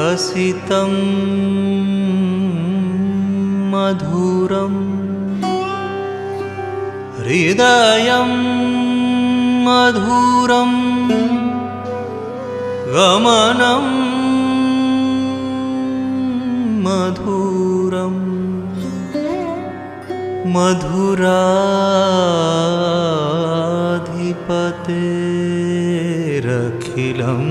हसितं मधुरं हृदयं मधुरं गमनं मधुरम् मधुराधिपतेरखिलम्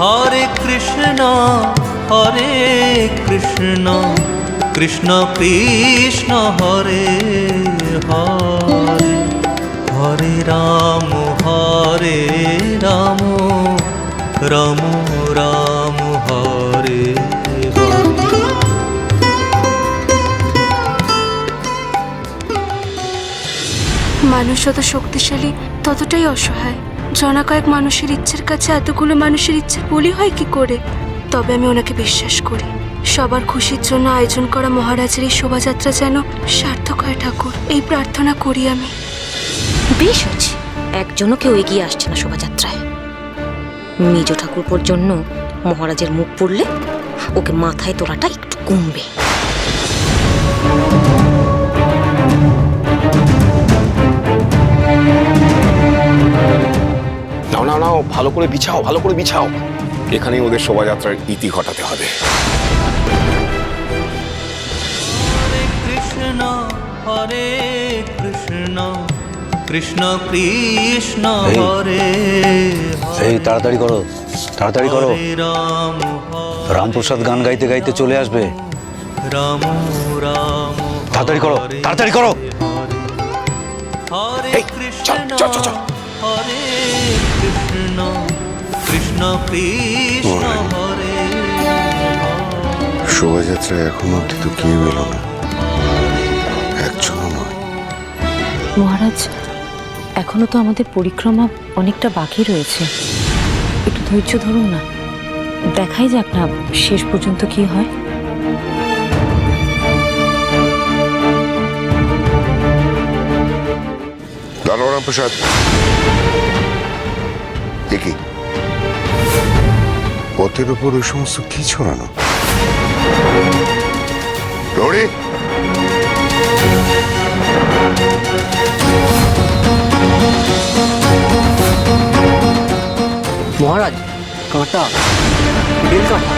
হরে কৃষ্ণ হরে কৃষ্ণ কৃষ্ণ কৃষ্ণ, হরে হরে হরে রাম হরে রাম রাম রাম, হরে মানুষ যত শক্তিশালী, ততটাই অসহায়। জনা কয়েক মানুষের ইচ্ছের কাছে এতগুলো মানুষের ইচ্ছের বলি হয় কি করে? তবে আমি ওনাকে বিশ্বাস করি। সবার খুশির জন্য আয়োজন করা মহারাজের এই শোভাযাত্রা যেন সার্থক হয় ঠাকুর। এই প্রার্থনা করি আমি। বেশ হচ্ছে একজনও কেউ এগিয়ে আসছে না শোভাযাত্রায়। নিজ ঠাকুরপোর জন্য মহারাজের মুখ পড়লে ওকে মাথায় তোলাটা একটু কমবে। নাও নাও নাও ভালো করে বিছাও ভালো করে বিছাও। এখানেই ওদের শোভাযাত্রার ইতি ঘটাতে হবে। কৃষ্ণ হরে কৃষ্ণ কৃষ্ণ কৃষ্ণ এই, হরে এই তাড়াতাড়ি করো তাড়াতাড়ি করো। রাম রামপ্রসাদ গান গাইতে গাইতে চলে আসবে। রাম রাম তাড়াতাড়ি করো তাড়াতাড়ি করো। হরে কৃষ্ণ। কৃষ্ণ কৃষ্ণ শোভাযাত্রা এখন অব্দি তো কেউ এলো না। একজনও নয়। মহারাজ এখনও তো আমাদের পরিক্রমা অনেকটা বাকি রয়েছে। একটু ধৈর্য ধরুন না। দেখাই যাক না শেষ পর্যন্ত কি হয়। দানোরাম প্রসাদ। এ কি? পথের উপর ওই সমস্ত কি ছড়ানো? মহারাজ কাঁটা। বেল কাঁটা।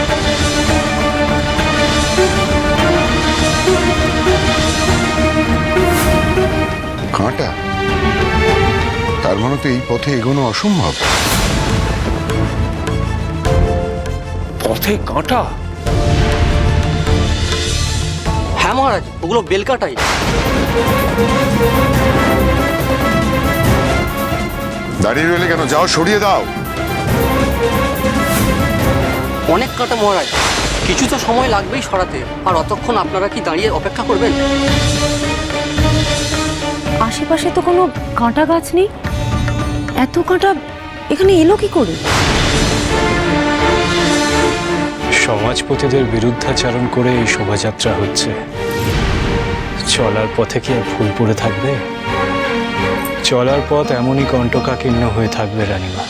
কাঁটা? তার মানে তো এই পথে এগোনো অসম্ভব। পথে কাঁটা? হ্যাঁ মহারাজ ওগুলো বেল কাঁটাই। দাঁড়িয়ে রইলে কেন? যাও সরিয়ে দাও। অনেক কাঁটা মহারাজ। কিছু তো সময় লাগবেই সরাতে। আর অতক্ষণ আপনারা কি দাঁড়িয়ে অপেক্ষা করবেন? আশেপাশে তো কোনো কাঁটা গাছ নেই। এত কাঁটা এখানে এলো কি করে? সমাজপতিদের বিরুদ্ধাচারণ করে এই শোভাযাত্রা হচ্ছে। চলার পথে কি আর ফুল পড়ে থাকবে? চলার পথ এমনই কণ্টকাকীর্ণ হয়ে থাকবে রানীমা।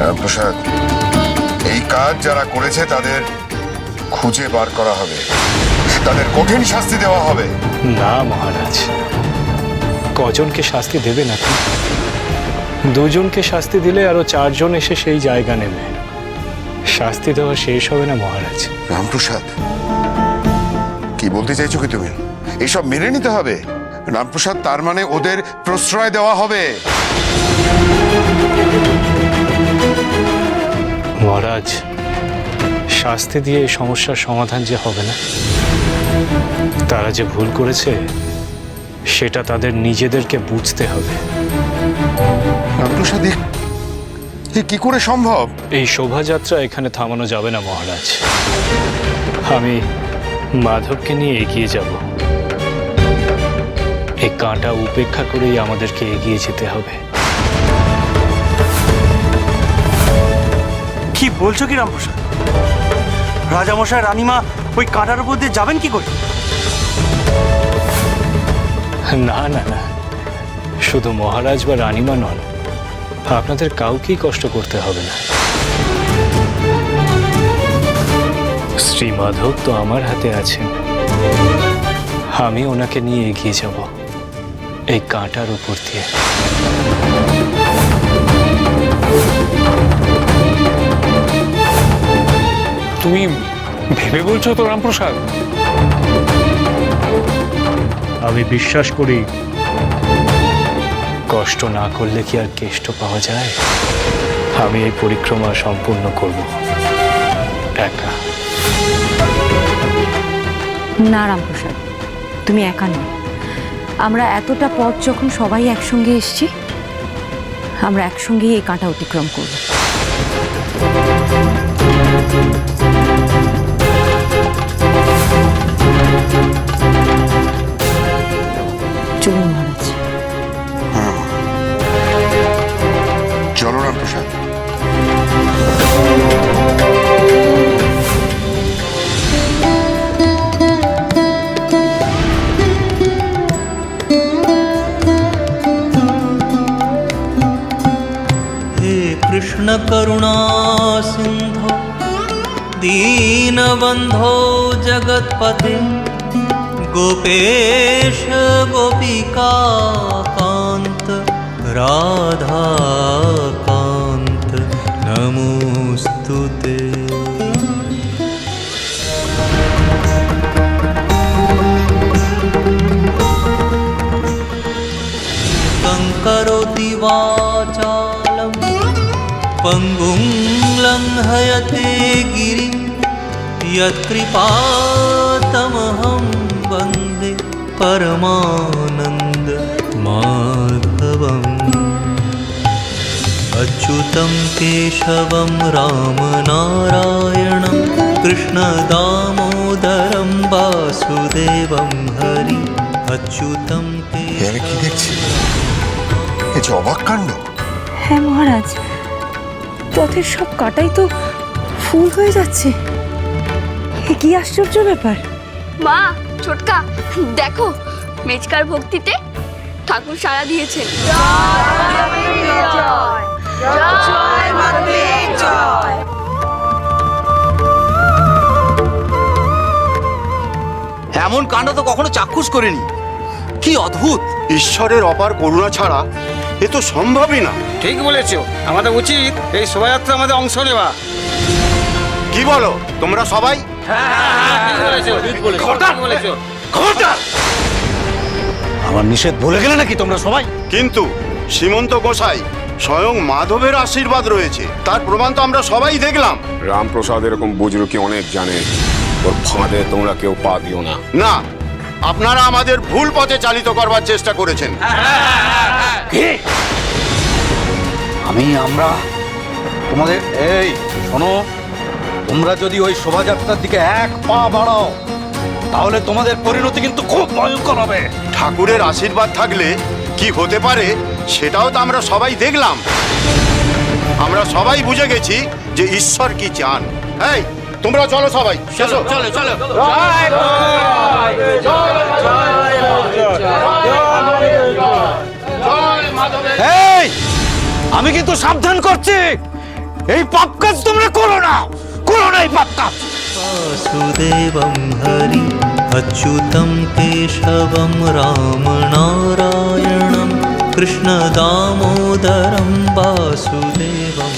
রামপ্রসাদ এই কাজ যারা করেছে তাদের খুঁজে বার করা হবে। তাদের কঠিন শাস্তি দেওয়া হবে। না মহারাজ। কজনকে শাস্তি দেবে নাকি? দুজনকে শাস্তি দিলে আরও চারজন এসে সেই জায়গা নেবে। শাস্তি দেওয়া শেষ হবে না মহারাজ। রামপ্রসাদ কি বলতে চাইছো কি তুমি? এসব মেনে নিতে হবে। রামপ্রসাদ তার মানে ওদের প্রশ্রয় দেওয়া হবে। মহারাজ শাস্তি দিয়ে এই সমস্যার সমাধান যে হবে না তারা যে ভুল করেছে সেটা তাদের নিজেদেরকে বুঝতে হবে। এ কি করে সম্ভব? এই শোভাযাত্রা এখানে থামানো যাবে না মহারাজ। আমি মাধবকে নিয়ে এগিয়ে যাব। এই কাঁটা উপেক্ষা করেই আমাদেরকে এগিয়ে যেতে হবে। কি বলছো কি রামপ্রসাদ? রাজামশাই রানীমা ওই কাঁটার উপর দিয়ে যাবেন কি করে? না না না। শুধু মহারাজ বা রানীমা নন আপনাদের কাউকেই কষ্ট করতে হবে না। শ্রী মাধব তো আমার হাতে আছেন। আমি ওনাকে নিয়ে এগিয়ে যাব এই কাঁটার উপর দিয়ে। তুমি ভেবে বলছো তো রামপ্রসাদ? আমি বিশ্বাস করি কষ্ট না করলে কি আর কেষ্ট পাওয়া যায়? আমি এই পরিক্রমা সম্পূর্ণ করব। একা। না, রামপ্রসাদ, তুমি একা নও। আমরা এতটা পথ যখন সবাই একসঙ্গে এসছি, আমরা একসঙ্গেই এই কাঁটা অতিক্রম করব। सिन्धो दीनबन्धो जगत्पते गोपेश गोपिका कान्त राधा कान्त नमोऽस्तु ते कङ्करोति वाचालं पङ्गुं लङ्घयते गिरिं यत्कृपातमहं वन्दे परमानन्द माधवम् अच्युतं केशवं रामनारायणं कृष्णदामोदरं वासुदेवं हरि अच्युतं এ আমি কি দেখছি এ যে অবাক কাণ্ড হ্যাঁ মহারাজ পথের সব কাটাই তো ফুল হয়ে যাচ্ছে। এ কি আশ্চর্য ব্যাপার। মা ছোটকা দেখো মেজকার ভক্তিতে ঠাকুর সাড়া দিয়েছেন এমন কাণ্ড তো কখনো চাক্ষুষ করিনি। কি অদ্ভুত। ঈশ্বরের অপার করুণা ছাড়া এ তো সম্ভবই না। ঠিক বলেছ আমাদের উচিত এই শোভাযাত্রা আমাদের অংশ নেওয়া। কি বলো তোমরা সবাই? আমার নিষেধ ভুলে গেলে নাকি তোমরা সবাই? কিন্তু সীমন্ত গোসাই স্বয়ং মাধবের আশীর্বাদ রয়েছে। তার প্রমাণ তো আমরা সবাই দেখলাম। রামপ্রসাদ এরকম বুজরুকি অনেক জানে। ওর ফাঁদে তোমরা কেউ পা দিও না। না আপনারা আমাদের ভুল পথে চালিত করবার চেষ্টা করেছেন। আমি আমরা তোমাদের এই শোনো তোমরা যদি ওই শোভাযাত্রার দিকে এক পা বাড়াও তাহলে তোমাদের পরিণতি কিন্তু খুব ভয়ঙ্কর হবে। ঠাকুরের আশীর্বাদ থাকলে কি হতে পারে সেটাও তো আমরা সবাই দেখলাম। আমরা সবাই বুঝে গেছি যে ঈশ্বর কি চান। এই তোমরা চলো সবাই চলো চলো চলো এই আমি কিন্তু সাবধান করছি এই পাপ কাজ তোমরা করো না করো না এই পাপ কাজ वासुदेवं हरि अच्युतं केशवं रामनारायणं कृष्णदामोदरं वासुदेवम्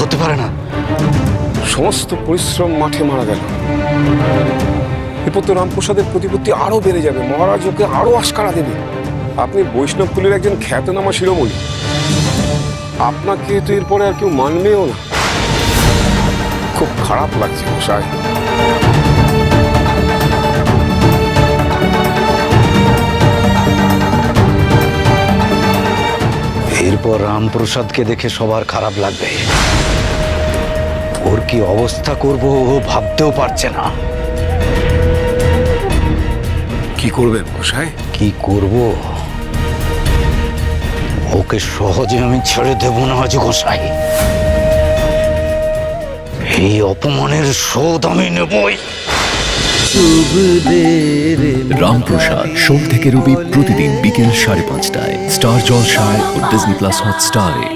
হতে পারে না। সমস্ত পরিশ্রম মাঠে মারা গেল। এরপর তো রামপ্রসাদের প্রতিপত্তি আরও বেড়ে যাবে মহারাজ ওকে আরও আস্কারা দেবে। আপনি বৈষ্ণব কুলের একজন খ্যাতনামা শিরোমণি। আপনাকে তো এরপরে আর কেউ মানবেও না। খুব খারাপ লাগছে মশাই। এরপর রামপ্রসাদকে দেখে সবার খারাপ লাগবে। ওর কি অবস্থা করব ও ভাবতেও পারছে না। কি করবেন মশাই? কি করব? ওকে সহজে আমি ছেড়ে দেব না আজ গোসাই। এই অপমানের শোধ আমি নেবই। রামপ্রসাদ সোম থেকে রবি প্রতিদিন বিকেল সাড়ে পাঁচটায়। স্টার জলসায় ও ডিজনি প্লাস হটস্টারে।